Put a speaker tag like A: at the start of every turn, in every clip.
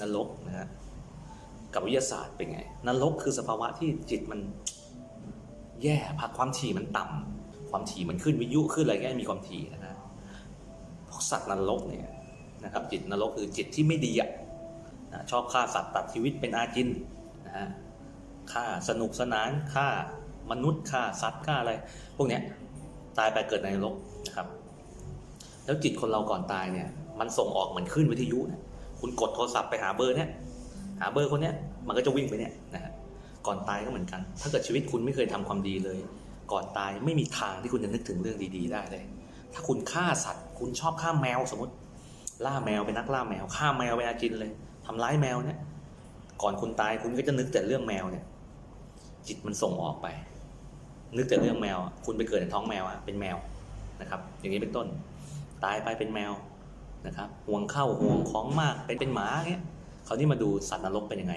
A: นรกนะฮะกับวิทยาศาสตร์เป็นไงนรกคือสภาวะที่จิตมันแย่พักความถี่มันต่ำความถี่มันขึ้นวิทยุขึ้นอะไรเงี้ยมีความถี่นะฮะพวกสัตว์นรกเนี่ยนะครับจิตนรกคือจิตที่ไม่ดีอะนะชอบฆ่าสัตว์ตัดชีวิตเป็นอาจินนะฮะฆ่าสนุกสนานฆ่ามนุษย์ฆ่าสัตว์ฆ่าอะไร พวกเนี้ยตายไปเกิดในนรกนะครับ แล้วจิตคนเราก่อนตายเนี่ย มันส่งออกเหมือนขึ้นวิทยุเนี่ย คุณกดโทรศัพท์ไปหาเบอร์เนี่ยหาเบอร์คนเนี้ยมันก็จะวิ่งไปเนี่ยนะฮะก่อนตายก็เหมือนกัน ถ้าเกิดชีวิตคุณไม่เคยทำความดีเลย ก่อนตายไม่มีทางที่คุณจะนึกถึงเรื่องดีๆ ได้เลย ถ้าคุณฆ่าสัตว์ คุณชอบฆ่าแมวสมมติ ล่าแมวเป็นนักล่าแมวฆ่าแมวเป็นอาจินเลยทำร้ายแมวเนี่ยก่อนคุณตายคุณก็จะนึกแต่เรื่องแมวเนี่ย จิตมันส่งออกไป นึกแต่เรื่องแมว คุณไปเกิดในท้องแมวอะเป็นแมวนะครับ อย่างนี้เป็นต้น ตายไปเป็นแมว นะครับห่วงเข้าห่วงของมากเป็นเป็นหมาเงี้ยคราวนี้มาดูสัตว์นรกเป็นยังไง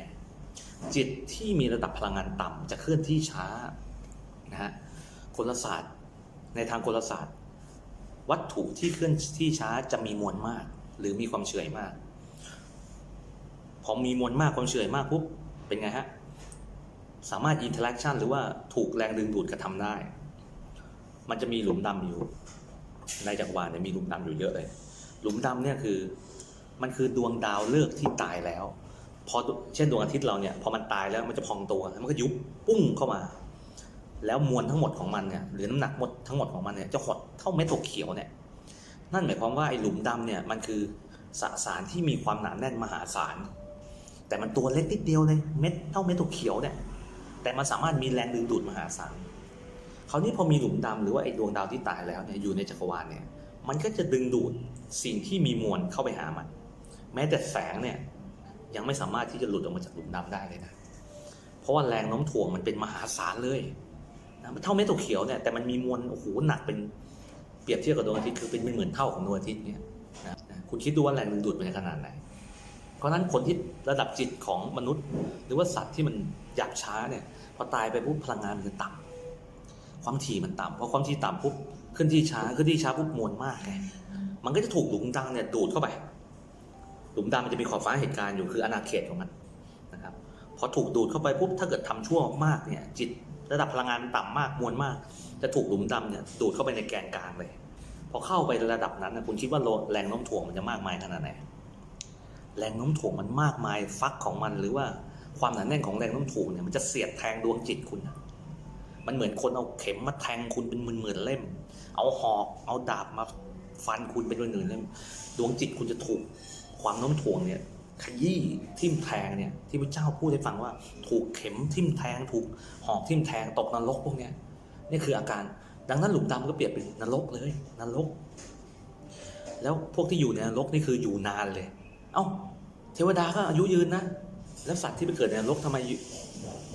A: จิตที่มีระดับพลังงานต่ำจะเคลื่อนที่ช้านะฮะกลศาสตร์ในทางกลศาสตร์ วัตถุที่เคลื่อนที่ช้าจะมีมวลมาก หรือมีความเฉื่อยมากพอมีมวลมากความเฉื่อยมากปุ๊บเป็นไงฮะสามารถอินเทอร์แอคชั่นหรือว่าถูกแรงดึงดูดกระทำได้ มันจะมีหลุมดำอยู่ในจักรวาลเนี่ยมีหลุมดำอยู่เยอะเลย หลุมดำเนี่ยคือ มันคือดวงดาวฤกษ์ที่ตายแล้ว พอเช่นดวงอาทิตย์เราเนี่ยพอมันตายแล้วมันจะพองตัวแล้วมันก็ยุบปุ้งเข้ามา แล้วมวลทั้งหมดของมันเนี่ยหรือน้ำหนักหมดทั้งหมดของมันเนี่ยจะหดเท่าเม็ดถั่วเขียวเนี่ยนั่นหมายความว่าไอ้หลุมดำเนี่ยมันคือสสารที่มีความหนาแน่นมหาศาลแต่มันตัวเล็กนิดเดียวเลยเม็ดเท่าเม็ดถั่วเขียวเนี่ยแต่มันสามารถมีแรงดึงดูดมหาศาลคราวนี้พอมีหลุมดำหรือว่าไอ้ดวงดาวที่ตายแล้วเนี่ยอยู่ในจักรวาลเนี่ย มันก็จะดึงดูดสิ่งที่มีมวลเข้าไปหามัน แม้แต่แสงเนี่ยยังไม่สามารถที่จะหลุดออกมาจากหลุมดำได้เลยนะเพราะว่าแรงโน้มถ่วงมันเป็นมหาศาลเลยนะมันเท่าเม็ดถั่วเขียวเนี่ยแต่มันมีมวลโอ้โหหนักเป็นเปรียบเทียบกับดวงอาทิตย์คือเป็นเหมื่นเท่าของดวงอาทิตย์เนี่ยนะคุณคิดดูว่าแรงดึงดูดมันจะขนาดไหน เพราะฉะนั้นคนที่ระดับจิตของมนุษย์ หรือว่าสัตว์ที่มันหยาบช้าเนี่ยพอตายไปปุ๊บพลังงานมันจะต่ำ ความถี่มันต่ำพอความถี่ต่ำปุ๊บขึ้นที่ช้าขึ้นที่ช้าปุ๊บมวลมากไงมันก็จะถูกหลุมดำเนี่ยดูดเข้าไป หลุมดำมันจะมีขอบฟ้าเหตุการณ์อยู่คืออาณาเขตของมันนะครับพอถูกดูดเข้าไปปุ๊บถ้าเกิดทำชั่วมากเนี่ยจิตระดับพลังงานต่ำมากมวลมาก จะถูกหลุมดำเนี่ยดูดเข้าไปในแกนกลางเลยพอเข้าไประดับนั้นนะคุณคิดว่าแรงโน้มถ่วงมันจะมากมายขนาดไหนแรงโน้มถ่วงมันมากมายฟักของมันหรือว่าความหนาแน่นของแรงโน้มถ่วงเนี่ยมันจะเสียดแทงดวงจิตคุณนะ มันเหมือนคนเอาเข็มมาแทงคุณเป็นหมื่นๆเล่ม เอาหอกเอาดาบมาฟันคุณเป็นหมื่นๆเล่ม ดวงจิตคุณจะถูกความโน้มถ่วงเนี่ยขยี้ทิ่มแทงเนี่ยที่พระเจ้าพูดให้ฟังว่า ถูกเข็มทิ่มแทง ถูกหอกทิ่มแทงตกนรกพวกเนี้ยนี่คืออาการดังนั้นหลุมดำก็เปรียบเป็นนรกเลยนรก แล้วพวกที่อยู่ในนรกนี่คืออยู่นานเลย เอ้าเทวดาก็อายุยืนนะ แล้วสัตว์ที่ไปเกิดในนรกทำไม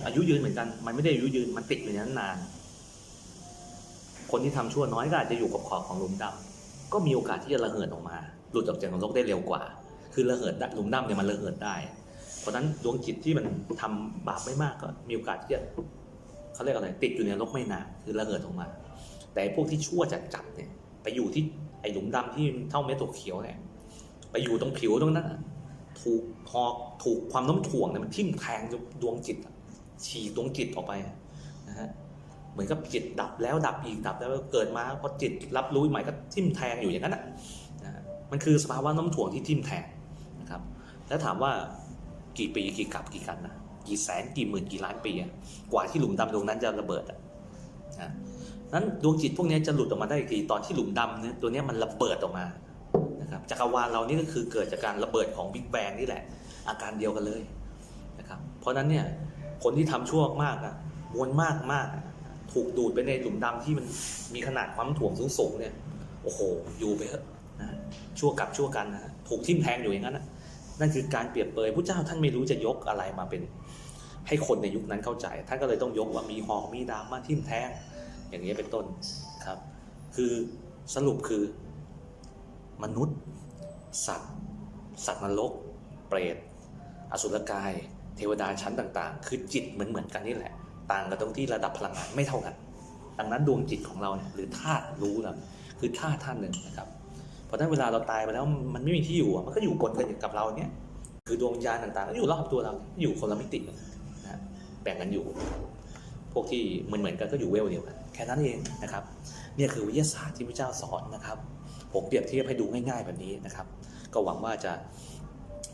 A: อายุยืนเหมือนกัน มันไม่ได้อายุยืนมันติดอยู่ในนั้นนาน คนที่ทำชั่วน้อยก็อาจจะอยู่กับขอบของหลุมดำก็มีโอกาสที่จะระเหิดออกมา หลุดออกจากนรกได้เร็วกว่า คือระเหิดได้หลุมดำเนี่ยมันระเหิดได้ เพราะนั้นดวงจิตที่มันทำบาปไม่มากก็มีโอกาสที่จะเขาเรียกอะไรติดอยู่ในนรกไม่นานคือระเหิดออกมา แต่พวกที่ชั่วจัดๆเนี่ยไปอยู่ที่ไอ้หลุมดำที่เท่าเม็ดถั่วเขียวเนี่ยไปอยู่ตรงผิวตรงนั้น ถูกหอกถูกความน้มถ่วงเนี่ยมันทิ่มแทงดวงจิตฉีกดวงจิตออกไปนะฮะเหมือนกับจิตดับแล้วดับอีกดับแล้วเกิดมาพอจิตรับรู้ใหม่ก็ทิ่มแทงอยู่อย่างนั้นนะนะมันคือสภาวะน้มถ่วงที่ทิ่มแทงนะครับ แล้วถามว่ากี่ปีกี่กับกี่กันนะกี่แสนกี่หมื่นกี่ล้านปีกว่าที่หลุมดำดวงนั้นจะระเบิดอะนะนั้นดวงจิตพวกนี้จะหลุดออกมาได้อีกทีตอนที่หลุมดำเนี่ยตัวเนี้ยมันระเบิดออกมา จักรวาลเรานี่ก็คือเกิดจากการระเบิดของบิ๊กแบงนี่แหละ อาการเดียวกันเลยนะครับ เพราะฉะนั้นเนี่ยคนที่ทำชั่วมากอะมวลมากมากถูกดูดไปในหลุมดำที่มันมีขนาดความถ่วงสูงสูงเนี่ยโอ้โหอยู่ไปเถอะนะชั่วกับชั่วกันนะถูกทิ่มแทงอยู่อย่างนั้นนะนั่นคือการเปรียบเปรยพระเจ้าท่านไม่รู้จะยกอะไรมาเป็น ให้คนในยุคนั้นเข้าใจ ท่านก็เลยต้องยกว่ามีหอกมีดาบมาทิ่มแทงอย่างนี้เป็นต้นครับ คือสรุปคือ มนุษย์ สัตว์ สัตว์นรก เปรต อสุรกาย เทวดาชั้นต่างๆ คือจิตเหมือนเหมือนๆกันนี่แหละ ต่างกันตรงที่ระดับพลังงานไม่เท่ากัน ดังนั้นดวงจิตของเราเนี่ยหรือธาตุรู้เราคือธาตุท่านหนึ่งนะครับ เพราะนั้นเวลาเราตายไปแล้วมันไม่มีที่อยู่มันก็อยู่กลกันอยู่กับเราเนี่ย คือดวงวิญญาณต่างๆก็อยู่รอบตัวเราอยู่คนละมิตินะฮะแบ่งกันอยู่ พวกที่เหมือนเหมือนๆกันก็อยู่เวลเดียวกันแค่นั้นเองนะครับ เนี่ยคือวิทยาศาสตร์ที่พระเจ้าสอนนะครับ ผมเปรียบเทียบให้ดูง่ายๆแบบนี้นะครับ ก็หวังว่าจะ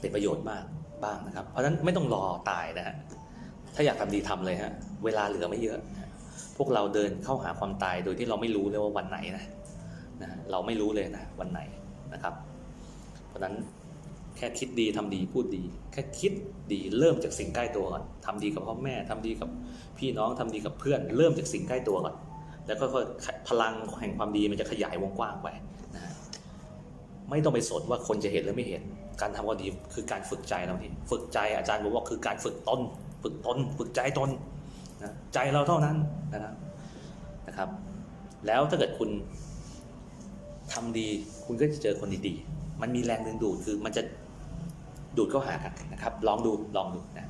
A: เป็นประโยชน์มากบ้างนะครับ เพราะฉะนั้นไม่ต้องรอตายนะฮะถ้าอยากทำดีทำเลยฮะเวลาเหลือไม่เยอะ พวกเราเดินเข้าหาความตายโดยที่เราไม่รู้เลยว่าวันไหนนะนะเราไม่รู้เลยนะวันไหนนะครับ เพราะฉะนั้นแค่คิดดีทำดีพูดดี แค่คิดดีเริ่มจากสิ่งใกล้ตัวก่อนทำดีกับพ่อแม่ทำดีกับพี่น้องทำดีกับเพื่อน เริ่มจากสิ่งใกล้ตัวก่อนแล้วก็ค่อยๆพลังแห่งความดีมันจะขยายวงกว้างไป ไม่ต้องไปสนว่าคนจะเห็นหรือไม่เห็น การทำความดีคือการฝึกใจเราที่ฝึกใจอาจารย์บอกว่าคือการฝึกตนฝึกตนฝึกใจตนนะใจเราเท่านั้นนะครับนะครับ แล้วถ้าเกิดคุณทำดีคุณก็จะเจอคนดีๆ มันมีแรงดึงดูดคือมันจะดูดเข้าหากันนะครับ ลองดูลองดูนะ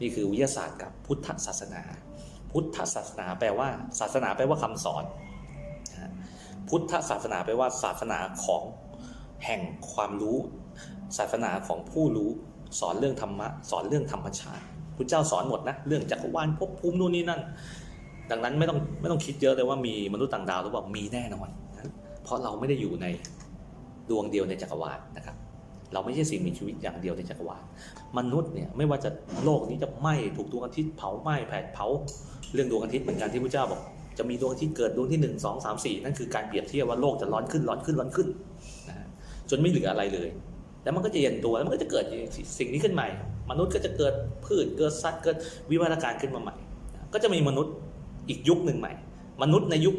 A: นี่คือวิทยาศาสตร์กับพุทธศาสนา พุทธศาสนาแปลว่า ศาสนาแปลว่าคำสอน พุทธศาสนาแปลว่าศาสนาของ แห่งความรู้ ศาสนาของผู้รู้สอนเรื่องธรรมะ สอนเรื่องธรรมชาติพุทธเจ้าสอนหมดนะ เรื่องจักรวาลภพภูมินู่นนี่นั่น ดังนั้นไม่ต้องไม่ต้องคิดเยอะเลยว่ามีมนุษย์ต่างดาวหรือเปล่ามีแน่นอนนะเพราะเราไม่ได้อยู่ในดวงเดียวในจักรวาลนะครับ เราไม่ใช่สิ่งมีชีวิตอย่างเดียวในจักรวาลมนุษย์เนี่ยไม่ว่าจะโลกนี้จะไหม้ถูกดวงอาทิตย์เผาไหม้แผดเผาเรื่องดวงอาทิตย์เหมือนกันที่พระเจ้าบอกจะมีดวงอาทิตย์เกิดดวงที่หนึ่งสองสามสี่นั่นคือการเปรียบเทียบว่าโลกจะร้อนขึ้นร้อนขึ้นร้อนขึ้นน จนไม่เหลืออะไรเลย แล้วมันก็จะเย็นตัวแล้วมันก็จะเกิดสิ่งนี้ขึ้นใหม่ มนุษย์ก็จะเกิดพืชเกิดสัตว์เกิดวิวัฒนาการขึ้นมาใหม่ ก็จะมีมนุษย์อีกยุคหนึ่งใหม่ มนุษย์ในยุค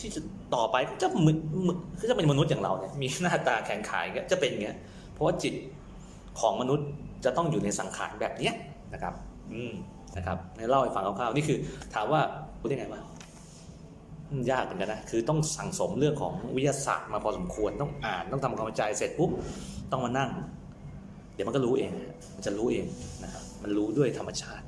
A: ที่จะต่อไปก็จะมึมึก็จะเป็นมนุษย์อย่างเราเนี่ยมีหน้าตาแข็งขายางเงี้ยจะเป็นอย่างเงี้ยเพราะว่าจิตของมนุษย์จะต้องอยู่ในสังขารแบบเนี้ยนะครับ อืมนะครับในเล่าให้ฟังคร่าวๆนี่คือถามว่าพูดได้ไงวะอืม ยากเหมือนกันนะคือต้องสั่งสมเรื่องของวิทยาศาสตร์มาพอสมควรต้องอ่านต้องทำความเข้าใจเสร็จปุ๊บต้องมานั่ง เดี๋ยวมันก็รู้เอง มันจะรู้เองนะครับมันรู้ด้วยธรรมชาติ